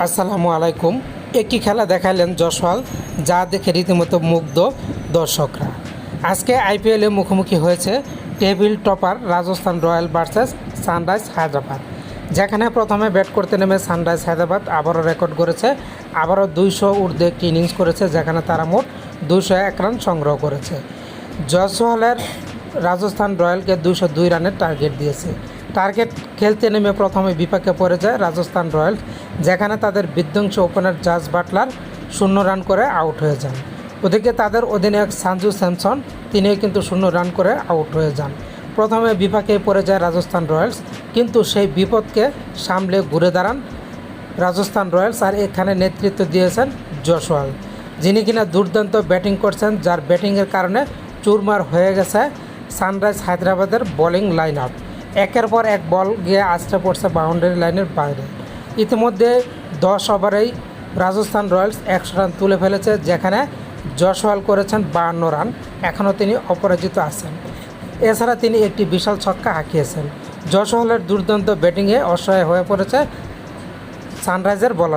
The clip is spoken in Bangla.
আসসালামু আলাইকুম। একই খেলা দেখাইলেন জসওয়াল, যা দেখে রীতিমতো মুগ্ধ দর্শকরা। আজকে আইপিএলে মুখোমুখি হয়েছে table topper Rajasthan Royal versus Sunrise Hyderabad. যেখানে প্রথমে ব্যাট করতে নেমে সানরাইজ হায়দ্রাবাদ আবারও রেকর্ড করেছে আবারও দুইশো ঊর্ধ্বে একটি ইনিংস করেছে, যেখানে তারা মোট দুইশো এক রান সংগ্রহ করেছে। জয়সওয়ালের রাজস্থান রয়্যালকে দুশো দুই রানের টার্গেট দিয়েছে। টার্গেট খেলতে নেমে প্রথমে বিপাকে পড়ে যায় রাজস্থান রয়্যালস, যেখানে তাদের বিধ্বংসী ওপেনার জাজ বাটলার শূন্য রান করে আউট হয়ে যান। ওদিকে তাদের অধিনায়ক সাঞ্জু স্যামসন, তিনিও কিন্তু শূন্য রান করে আউট হয়ে যান। প্রথমে বিপাকে পড়ে যায় রাজস্থান রয়্যালস, কিন্তু সেই বিপদকে সামলে ঘুরে দাঁড়ান রাজস্থান রয়্যালস আর এখানে নেতৃত্ব দিয়েছেন জশওয়াল যিনি কিনা দুর্দান্ত ব্যাটিং করছেন, যার ব্যাটিংয়ের কারণে চুরমার হয়ে গেছে সানরাইজ হায়দ্রাবাদের বোলিং লাইন আপ একের পর এক বল গিয়ে আসতে পড়ছে বাউন্ডারি লাইনের বাইরে। ইতিমধ্যে দশ ওভারেই রাজস্থান রয়্যালস একশো রান তুলে ফেলেছে, যেখানে জশওয়াল করেছেন বাহান্ন রান। এখনও তিনি অপরাজিত আছেন। এছাড়া তিনি একটি বিশাল ছক্কা হাঁকিয়েছেন। জশওয়ালের দুর্দান্ত ব্যাটিংয়ে অসহায় হয়ে পড়েছে সানরাইজার বলার